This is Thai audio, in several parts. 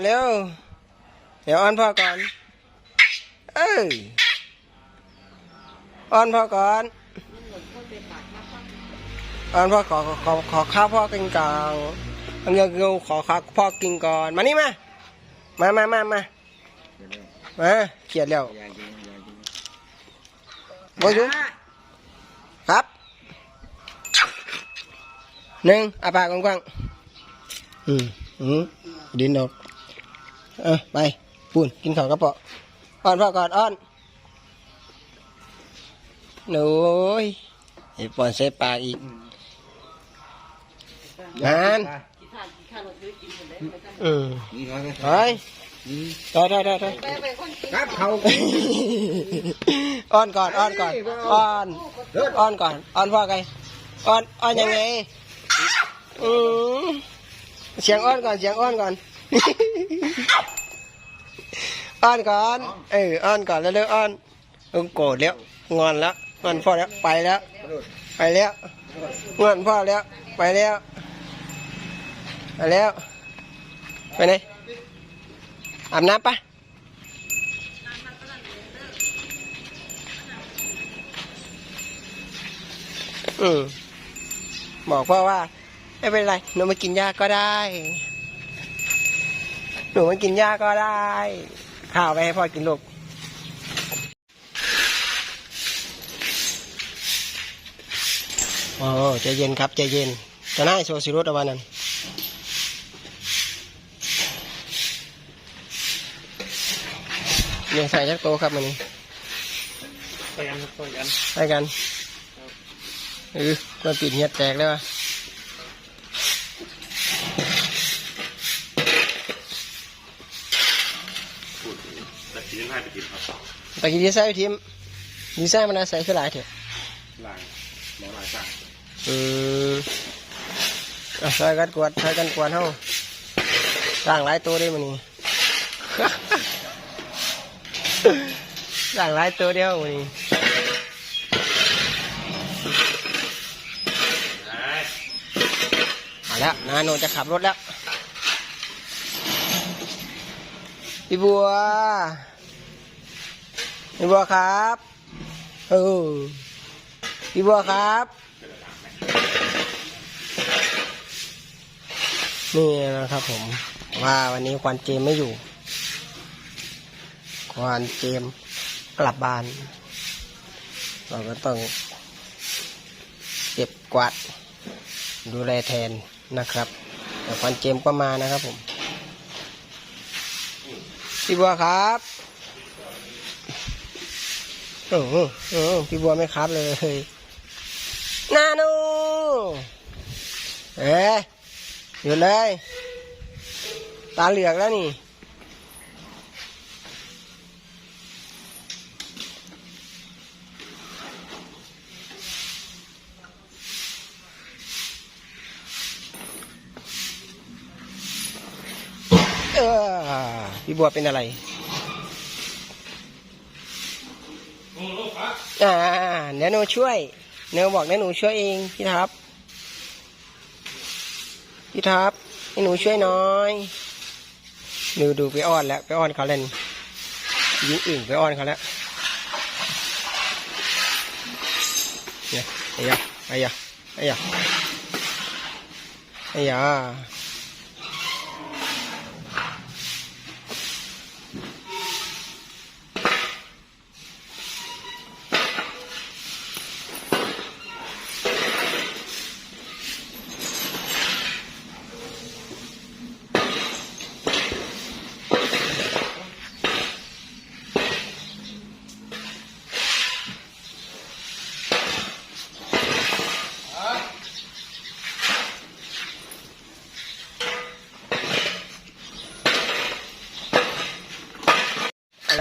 เร็ว เดี๋ยวอ้อนพ่อก่อน เอ้ยอ้อนพ่อก่อน อ้อนพ่อขอขอขอข้าวพ่อกินก่อนอาเงินเงินขอข้าวพ่อกินก่อน มานี่มา มามามามามาเขียดแล้วบอยุครับหนึ่งอาปากกว้างๆอืมอืมดินออก เออไปปูนกินข้าวกระเปาะอ้อนพ่อก่อนอ้อนหนูยไอ้ปอนใส่ปากอีกนานอืมนี่ร้อยไปได้ได้ได้ได้ครับเขาอ้อนก่อนอ้อนก่อนอ้อนอ้อนก่อนอ้อนพ่อไงอ้อนอ้อนยังไงอืมเสียงอ้อนก่อนเสียงอ้อนก่อน อ้อนก่อน เอออ้อนก่อนแล้วเร็วๆอ้อนเออโกรธแล้วงอนแล้วงอนพ่อแล้วไปแล้ว ไปแล้วงอนพ่อแล้ว ไปแล้วไปแล้วไปไหนอาบน้ำปะอืมบอกพ่อว่า ไม่เป็นไรหนูมากินหญ้าก็ได้ หนูมากินหญ้าก็ได้ ข้าวไปให้พ่อกินลูกโอ้ใจเย็นครับใจเย็นจะน่าให้โชว์สิรุตเอาวันนั้นเลี้ยงใส่จักโตครับมันนี้ไปกันไปกันไปกันเออมันปิดเงียดแตกเลยวะ ครับตะกี้ดีไซน์ทีมดีไซน์มันน่าใส่ขึ้นหลายเถอะลายหมอลายสั่งอืมอะช่วยกันกวาดช่วยกันกวาดเฮาร่างหลายตัวได้มันนี่ร่างหลายตัวเดียวมันนี่เอาแล้วนาโนจะขับรถแล้วพี่บัว พี่บัวครับเออพี่บัวครับนี่นะครับผมว่าวันนี้ควันเจมไม่อยู่ควันเจมกลับบ้าน เราก็ต้องเก็บกวาดดูแลแทนนะครับ แต่ควันเจมก็มานะครับผมพี่บัวครับ โอ้โหโอ้โหพี่บัวไม่ครับเลยนาโนเอ๊ะหยุดเลย ตาเหลือกแล้วนี่เออพี่บัวเป็นอะไร อ่าเดี๋ยวหนูช่วย เนวบอกเดี๋ยวหนูช่วยเองพี่ทับ พี่ทับให้หนูช่วยน้อยดูดูไปอ้อนแล้วไปอ้อนเขาเล่นยิงอึ่งไปอ้อนเขาแล้วเนี่ยไอ้ยะไอ้ยะไอ้ยะไอ้ยะ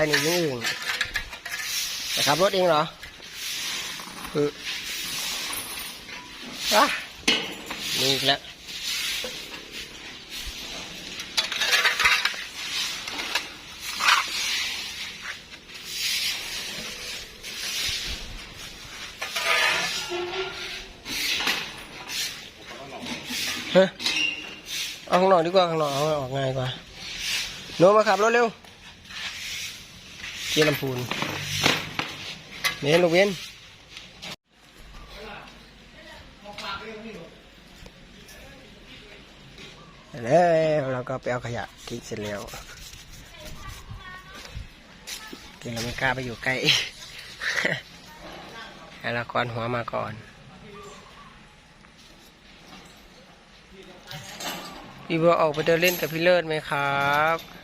อะไรนี่ยิงอึ่งจะขับรถเองเหรอเอออะนี่แล้วฮะเอาข้างนอกดีกว่าข้างนอกเอาออกง่ายกว่าโน้มาขับรถเร็ว เกียร์ลำพูนเมนลูกเวนแล้วเราก็ไปเอาขยะทิ้งเสร็จแล้วเดี๋ยวเราไม่กล้าไปอยู่ใกล้ให้ละครหัวมาก่อนพี่บัวออกไปเดินเล่นกับพี่เลิศไหมครับ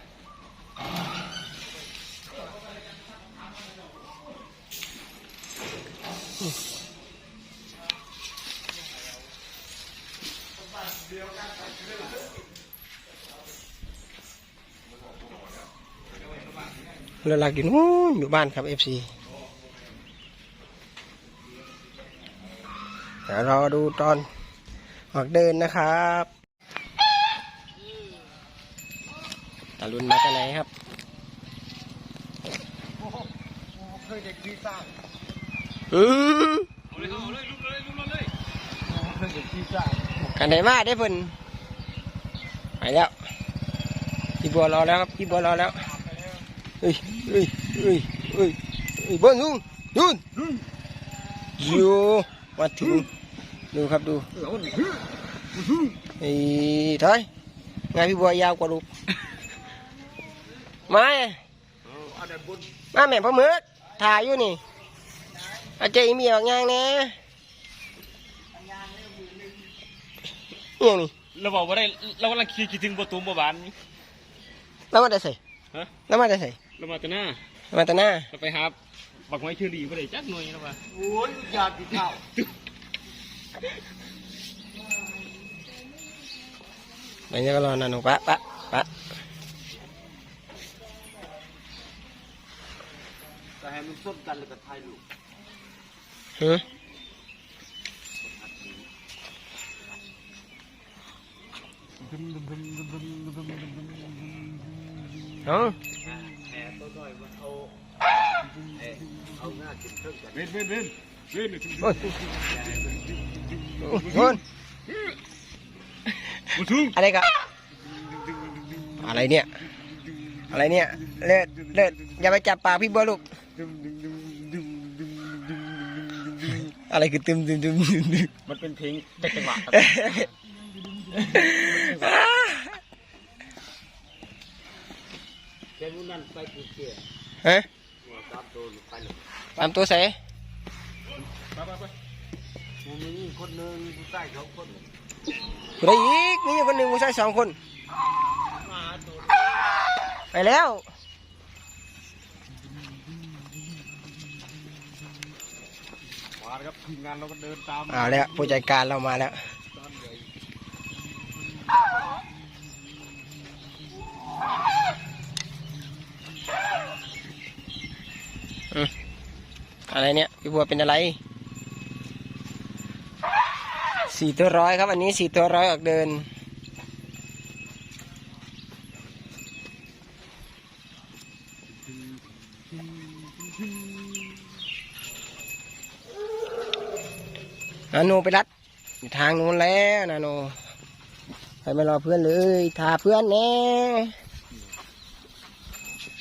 เรือหลักอยู่นู้นอยู่บ้านครับ FC เดี๋ยวรอดูตอนออกเดินนะครับตาลุนมาจากไหนครับเคยเด็กดีซ่าเออกันไหนมาได้เพิ่นไปแล้วพี่บัวรอแล้วครับพี่บัวรอแล้ว เฮ้ยเฮ้ยเฮ้ยเฮ้ยเฮ้ยเบิ้ลลุงลุนอยู่มาถึงดูครับดูแล้วนี่ไอ้ถอยงานพี่บัวยาวกว่าลูกมาเอาเดี๋ยวบนมาแม่พ่อมือถ่ายอยู่นี่อาเจอีเมียบางอย่างแน่เอียงนี่เราบอกว่าได้เรากำลังคิดคิดถึงประตูเมื่อวานแล้วมาได้ใส่ฮะ แล้วมาได้ใส่ เรามาแต่หน้าแล้วมาแต่หน้าเราไปหาบักไม้เชอรี่ไม่ได้จักหน่วยนะว่าโอ้ยอยากกินข้าวเดี๋ยวก็รอนะหนูปะปะปะแต่ให้มันส้มกันแล้วก็ถ่ายรูปฮึเอ้าแหนตัวน้อยมันเอา เอาหน้ากินเครื่องกันเว้นเว้นเว้นเว้นโอ้ยโอ้ยอะไรกันอะไรเนี่ย อะไรเนี่ย เลิศเลิศอย่าไปจับปากพี่บัวลูก อะไรคือตึมตึมตึมมันเป็นเพลงจังหวะ ครับแค่นู้นนั่นไปกูเชี่ยฮะตามตัวไปเลยตามตัวใส่ไปไปไปกูมีคนหนึ่งกูใต้สองคนผู้ใดอีกมีอยู่คนหนึ่งผู้ชายสองคนมาตัวไปแล้วมาแล้วครับทีมงานเราก็เดินตามเอาแล้วผู้จัดการเรามาแล้ว อนใหญ่อะไรเนี่ยพี่บัวเป็นอะไรสี่ตัวร้อยครับอันนี้สี่ตัวร้อยออกเดิน นาโนไปรัดอยู่ทางนู้นแล้วนาโน ไปไม่รอเพื่อนเลยทาเพื่อนแน่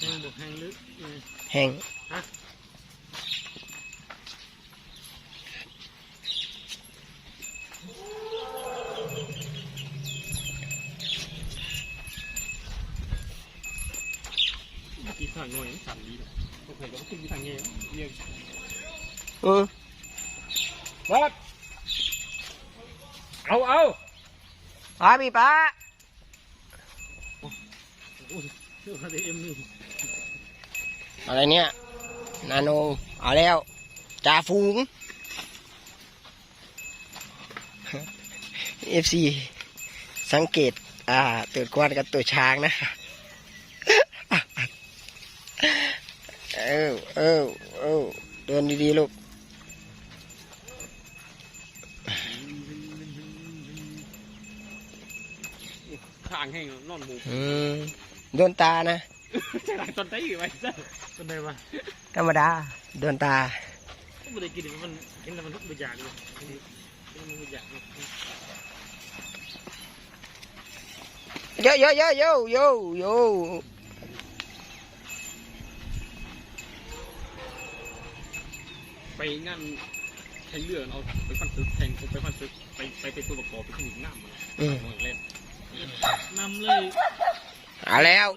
แห้งบกแห้ง ลึกแห่งกี่ทางหน่วยสั่นดีนะโอเคก็ขึ้นที่ทางเงี้ยเงี้ยอือมาเอาเอาป้าพี่ป้าเรื่องอะไรเอ็มนี่อะไรเนี่ย นาโน เอาแล้วจ่าฝูงเอฟซีสังเกต อ่าตัวกวาดกับตัวช้างนะ เออเออเออเดินดีๆลูกข้างแห้งนอนหมูอืมโดนตานะใช่ไหมต้นไม้ไว้ซะต้นไหนวะธรรมดาโดนตาไม่ได้กินมันเห็นแล้วมันไม่อยากเลยมันไม่อยากเลยโยโยโยโยโยโย ไปงานแข่งเรือเอาไปฟันซึกแข่งไปฟันซึกไปไปเป็นตัวประกอบไปถึงน้ำมันอืมมองเล่นนำเลยเอาแล้ว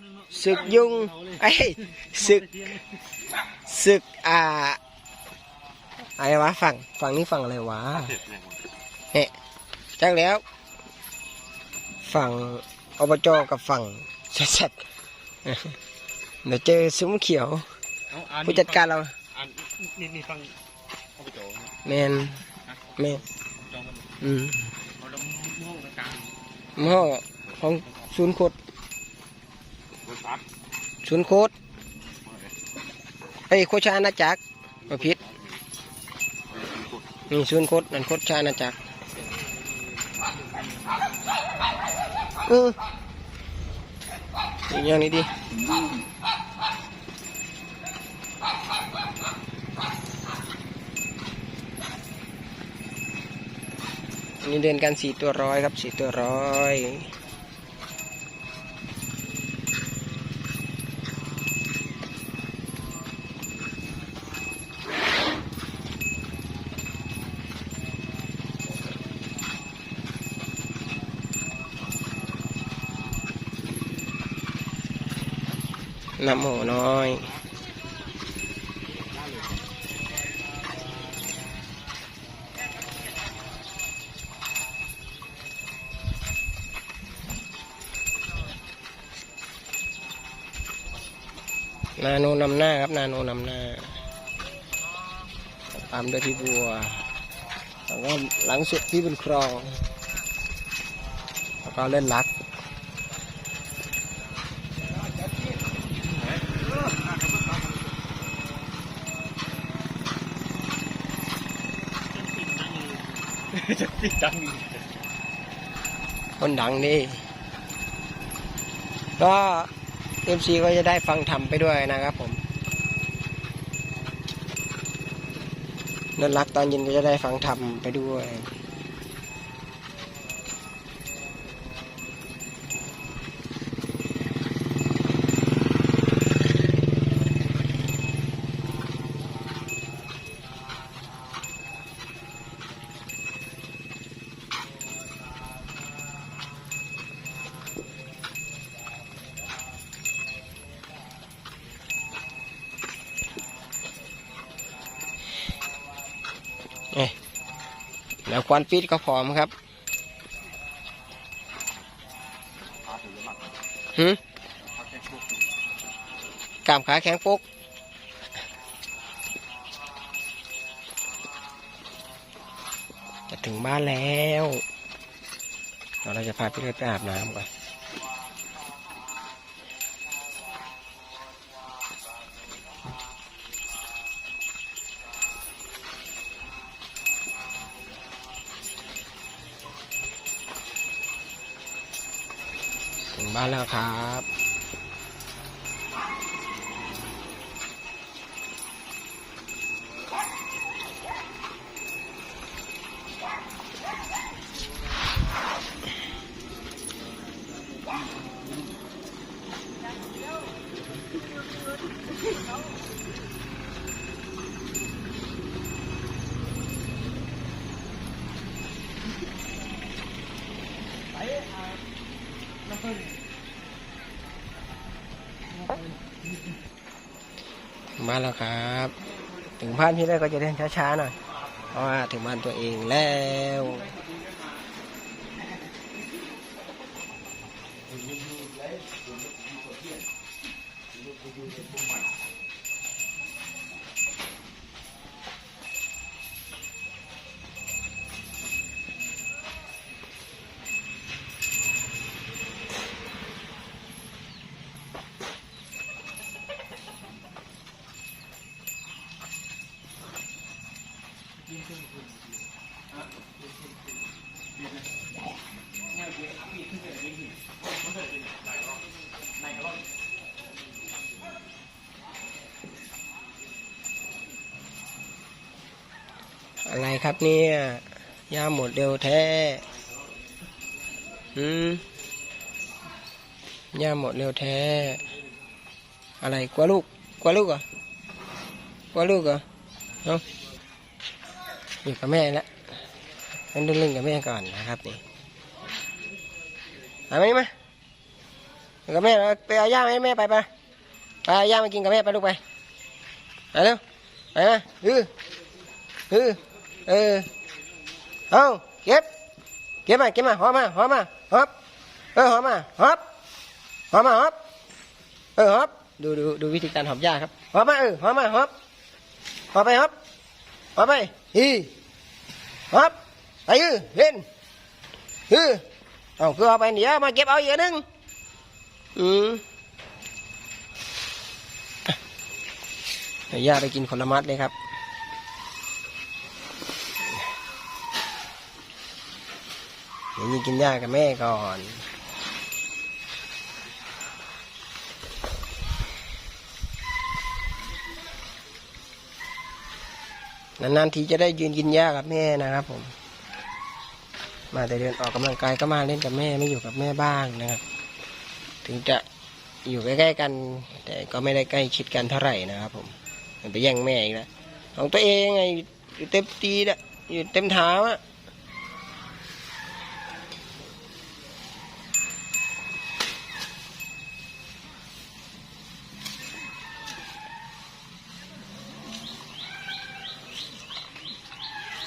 ศึกยุงไอ้ยศึกศึกอ่าอะไรวะฝั่งฝั่งนี้ฝั่งอะไรวะเนี่ยจักแล้ว ฝั่งอบจกับฝั่งชัดๆเดี๋ยวเจอซุ้มเขียว เอาอ่านผู้จัดการเราอ่านนี่นี่ฟัง เอาไปโจแมนแมนจองกันอืมเอาดำม่วงกลางหม้อของศูนย์โคดบนซัดศูนย์โคดไอ้ยโคชาอาณาจักรมาพิษนี่ศูนย์โคดนั่นโคชาอาณาจักรเอออย่างนี้ดิ นนี้เดินกันสี่ตัวร้อยครับสี่ตัวร้อยน้ำหมูน้อย นาโนนำหน้าครับ นาโนนำหน้าตามด้วยพี่บัวแล้วก็หลังสุดพี่บุญครอง แล้วก็เล่นรักจะติดดังคนดังนี่ก็ เอฟซีก็จะได้ฟังธรรมไปด้วยนะครับผมนั่นรักตอนเย็นก็จะได้ฟังธรรมไปด้วย ควันปิดก็พร้อมครับหืมกล้ามขาแข็งปุ๊กจะถึงบ้านแล้ว เราจะพาพี่เล็กไปอาบน้ำก่อนานแล้วครับ บ้านแล้วครับ ถึงบ้านพี่ได้ก็จะเดินช้าๆหน่อยเพราะว่าถึงบ้านตัวเองแล้ว อะไรครับเนี่ยยาหมดเร็วแท้อืมยาหมดเร็วแท้ อะไรกลัวลูกกลัวลูกเหรอกลัวลูกเหรอเอ้าอยู่กับแม่แล้วงั้นเล่นกับแม่ก่อนนะครับนี่เอาไหมมาอยู่กับแม่ไปเอาย่าให้แม่ไปไปไปเอาย่ามากินกับแม่ไปลูกไปไปเร็วไปมาฮือฮือ เออ เอาเก็บ เก็บมา เก็บมาหอมมาหอมมาหอบเออหอมมาหอบหอมมาหอบเออหอบดูดูดูวิธีการหอบย่าครับหอบมาเออหอมมาหอบหอบไปหอบหอบไปฮีหอบไปฮือเล่นฮือเอาคือเอาไปเดี๋ยวมาเก็บเอาอีกนึงอืมยาไปกินผลไม้เลยครับ ดี๋ยวนี่กินย่ากับแม่ก่อน นานๆทีจะได้ยืนกินหญ้ากับแม่นะครับผม มาแต่เดินออกกำลังกายก็มาเล่นกับแม่ไม่อยู่กับแม่บ้างนะครับ ถึงจะอยู่ใกล้ๆกัน แต่ก็ไม่ได้ใกล้ชิดกันเท่าไหร่นะครับผมมันไปแย่งแม่อีกแล้วของตัวเองไงอยู่เต็มตีนะอยู่เต็มเท้าอะ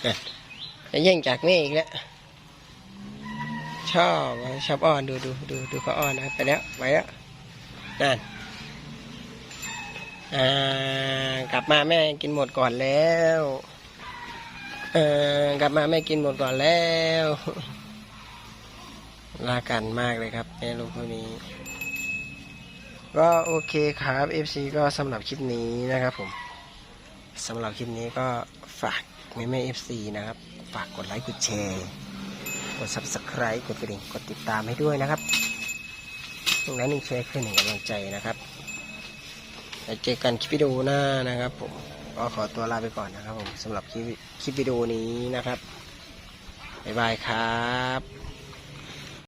จะแย่งจากแม่อีกแล้ว ชอบชอบอ้อนดูดูดูดูเขาอ้อนนะไปแล้วไปแล้วนั่นอ่ากลับมาแม่กินหมดก่อนแล้วเออกลับมาแม่กินหมดก่อนแล้วลากันมากเลยครับแม่ลูกคนนี้ ก็โอเคครับ FC ก็สำหรับคลิปนี้นะครับผม สำหรับคลิปนี้ก็ฝากแม่แม่ FC นะครับ ฝากกดไลค์กดแชร์ กด subscribe กดกระดิ่งกดติดตามให้ด้วยนะครับหนึ่งไลค์หนึ่งแชร์คือหนึ่งกำลังใจนะครับแล้วเจอกันคลิปวิดีโอหน้านะครับผมก็ขอตัวลาไปก่อนนะครับผมสำหรับคลิปคลิปวิดีโอนี้นะครับบ๊ายบายครับ